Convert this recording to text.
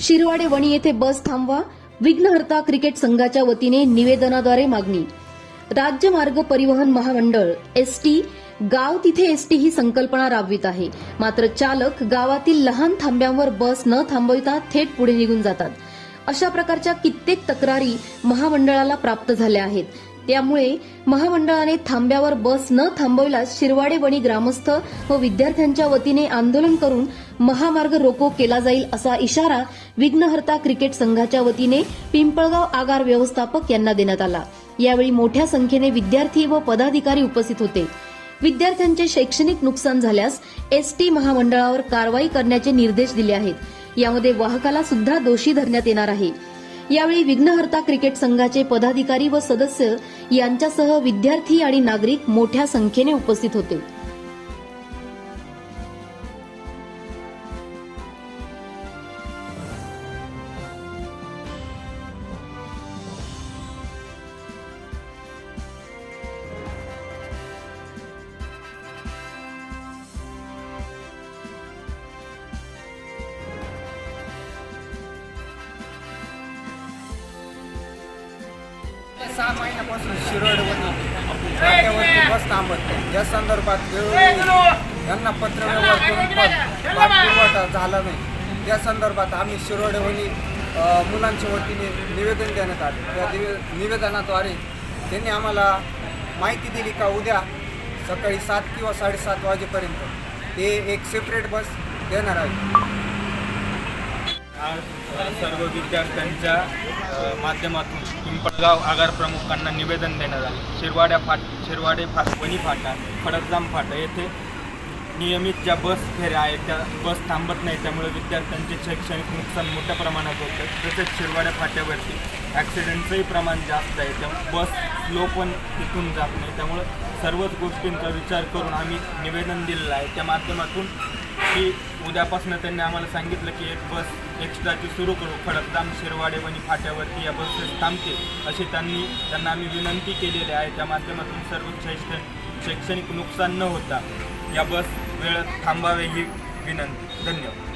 शिरवाडे वणी येथे बस थांबवा. विघ्नहर्ता क्रिकेट संघाच्या वतीने निवेदनाद्वारे मागणी. राज्य मार्ग परिवहन महामंडळ एसटी गाव तिथे एसटी ही संकल्पना राबवित आहे. मात्र चालक गावातील लहान थांब्यांवर बस न थांबविता थेट पुढे निघून जातात. अशा प्रकारच्या कित्येक तक्रारी महामंडळाला प्राप्त झाल्या आहेत. त्यामुळे महामंडळाने थांब्यावर बस न थांबवल्यास शिरवाडे वणी ग्रामस्थ व विद्यार्थ्यांच्या वतीने आंदोलन करून महामार्ग रोको केला जाईल असा इशारा विघ्नहर्ता क्रिकेट संघाच्या वतीने पिंपळगाव आगार व्यवस्थापक यांना देण्यात आला. यावेळी मोठ्या संख्येने विद्यार्थी व पदाधिकारी उपस्थित होते. विद्यार्थ्यांचे शैक्षणिक नुकसान झाल्यास एसटी महामंडळावर कारवाई करण्याचे निर्देश दिले आहेत. यामध्ये वाहकाला सुद्धा दोषी धरण्यात येणार आहे. यावेळी विघ्नहर्ता क्रिकेट संघाचे पदाधिकारी व सदस्य यांच्यासह विद्यार्थी आणि नागरिक मोठ्या संख्येने उपस्थित होते. सहा महिन्यापासून शिरोडवणी रस्त्यावरती बस थांबत नाही या संदर्भात वेळोवेळी यांना पत्र करून पण पाठपुरवठा झाला नाही या संदर्भात आम्ही शिरोडवणी मुलांच्या वतीने निवेदन देण्यात आले. त्या दिवे निवेदनाद्वारे त्यांनी आम्हाला माहिती दिली का उद्या सकाळी सात किंवा साडेसात वाजेपर्यंत ते एक सेपरेट बस देणार आहे आज सर्व विद्यार्थ्यांच्या माध्यमातून पिंपळगाव आगार प्रमुखांना निवेदन देण्यात आले. शिरवाड्या फाट शिरवाडे फाट वणी फाटा खडकजाम फाटा येथे नियमित ज्या बस फेऱ्या आहेत त्या बस थांबत नाही त्यामुळे विद्यार्थ्यांचे शैक्षणिक नुकसान मोठ्या प्रमाणात होतं तसेच शिरवाड्या फाट्यावरती ॲक्सिडेंटचंही प्रमाण जास्त आहे. त्यामुळे बस स्लो पण तिथून जात नाही. त्यामुळं सर्वच गोष्टींचा विचार करून आम्ही निवेदन दिलेलं आहे. त्या माध्यमातून की उद्यापासून त्यांनी आम्हाला सांगितलं की एक बस एक्स्ट्राची सुरू करू. खडकदाम शिरवाडे वणी फाट्यावरती या बसेस थांबते अशी त्यांनी त्यांना आम्ही विनंती केलेली आहे. त्या माध्यमातून सर्व शैक्षणिक शैक्षणिक नुकसान न होता या बस वेळेत थांबावे ही विनंती. धन्यवाद.